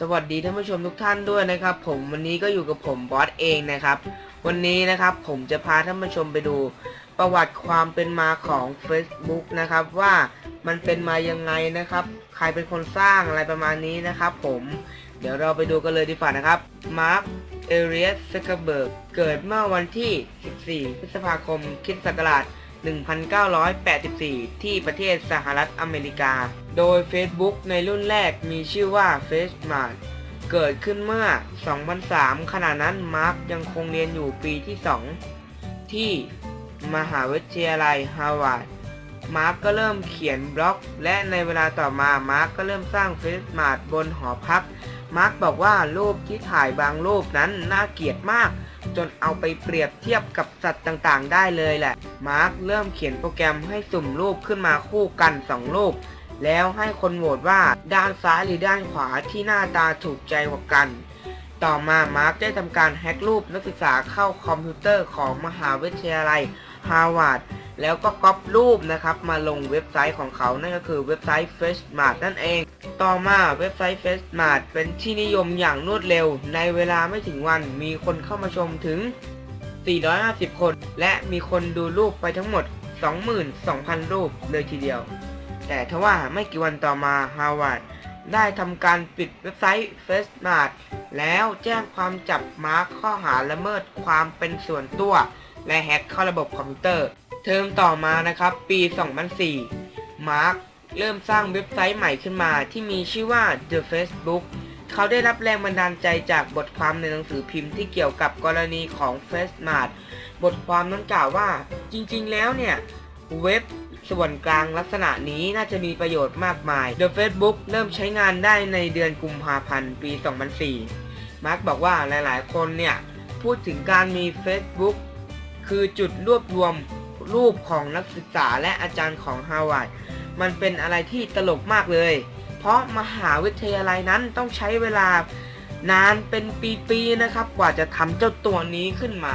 สวัสดีท่านผู้ชมทุกท่านด้วยนะครับ ผมวันนี้ก็อยู่กับผมบอสเองนะครับ วันนี้นะครับผมจะพาท่านผู้ชมไปดู ประวัติความเป็นมาของ Facebook นะครับ ว่ามันเป็นมายังไงนะครับ ใครเป็นคนสร้างอะไรประมาณนี้นะครับ ผมเดี๋ยวเราไปดูกันเลยดีกว่านะครับมาร์คเอเรียสซักเบิร์กเกิดเมื่อวันที่ 14 พฤษภาคมคริสตศักราช 1984 ที่ประเทศสหรัฐอเมริกา โดย Facebook ในรุ่นแรกมีชื่อว่า FaceMart เกิดขึ้นเมื่อ 2003 ขณะนั้นมาร์คยังคงเรียนอยู่ปีที่ 2 ที่มหาวิทยาลัยฮาวาดมาร์กก็เริ่มเขียนบล็อก และในเวลาต่อมามาร์กก็เริ่มสร้างเฟซมาร์บนหอพัก มาร์กบอกว่ารูปที่ถ่ายบางรูปนั้นน่าเกลียดมาก จนเอาไปเปรียบเทียบกับสัตว์ต่างๆ ได้เลยแหละ มาร์กเริ่มเขียนโปรแกรมให้สุ่มรูปขึ้นมาคู่กัน 2 รูป แล้วให้คนโหวตว่าด้านซ้ายหรือด้านขวาที่หน้าตาถูกใจกว่ากัน ต่อมามาร์กได้ทำการแฮ็กรูปนักศึกษาเข้าคอมพิวเตอร์ของมหาวิทยาลัยฮาร์วาร์ด แล้วก็ก๊อปรูปนะครับมาลงเว็บไซต์ของเขานั่นก็คือเว็บไซต์ f a c e m a r t นั่นเอง ต่อมาเว็บไซต์ f a c e m a r t เป็นที่นิยมอย่างรวดเร็ว ในเวลาไม่ถึงวันมีคนเข้ามาชมถึง 450 คน และมีคนดูรูปไปทั้งหมด 22,000 รูปเลยทีเดียว แต่ทว่าไม่กี่วันต่อมาฮาวาดได้ทำการปิดเว็บไซต์ f a c e m a r t แล้วแจ้งความจับมาร์คข้อหาละเมิดความเป็นส่วนตัว และแฮ็กเข้าระบบคอมพิวเตอร์ เทอมต่อมานะครับ ปี 2004 มาร์คเริ่มสร้างเว็บไซต์ใหม่ขึ้นมาที่มีชื่อว่า The Facebook เขาได้รับแรงบันดาลใจจากบทความในหนังสือพิมพ์ที่เกี่ยวกับกรณีของ f a c e m a r t บทความนั้นกล่าวว่าจริงๆ แล้วเนี่ย เว็บส่วนกลางลักษณะนี้น่าจะมีประโยชน์มากมาย The Facebook เริ่มใช้งานได้ในเดือนกุมภาพันธ์ ปี 2004 มาร์คบอกว่าหลายๆ คนเนี่ย พูดถึงการมี Facebook คือจุดรวบรวม รูปของนักศึกษาและอาจารย์ของฮาวาดมันเป็นอะไรที่ตลกมากเลย เพราะมหาวิทยาลัยนั้นต้องใช้เวลานานเป็นปีๆนะครับ กว่าจะทำเจ้าตัวนี้ขึ้นมา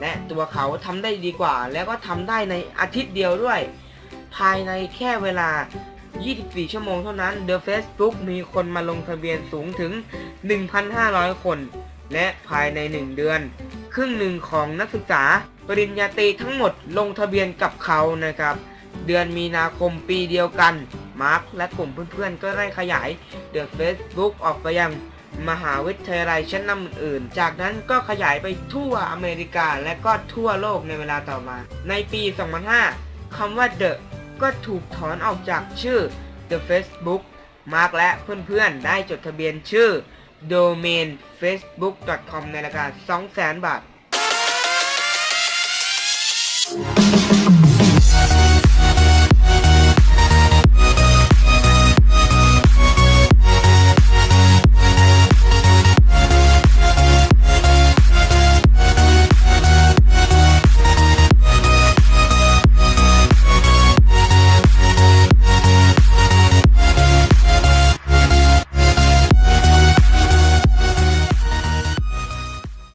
และตัวเขาทำได้ดีกว่า แล้วก็ทำได้ในอาทิตย์เดียวด้วย ภายในแค่เวลา 24 ชั่วโมงเท่านั้น The Facebook มีคนมาลงทะเบียนสูงถึง 1,500 คน และภายใน 1 เดือน ครึ่งหนึ่งของนักศึกษา ปริญญาตรีทั้งหมดลงทะเบียนกับเขานะครับ เดือนมีนาคมปีเดียวกัน มาร์คและกลุ่มเพื่อนๆ ก็ได้ขยาย The Facebook ออกไปยังมหาวิทยาลัยชั้นนำอื่นๆ จากนั้นก็ขยายไปทั่วอเมริกาและก็ทั่วโลกในเวลาต่อมา ในปี 2005 คำว่า The ก็ถูกถอนออกจากชื่อ The Facebook มาร์คและเพื่อนๆ ได้จดทะเบียนชื่อ domain facebook.com ในราคา200,000 บาท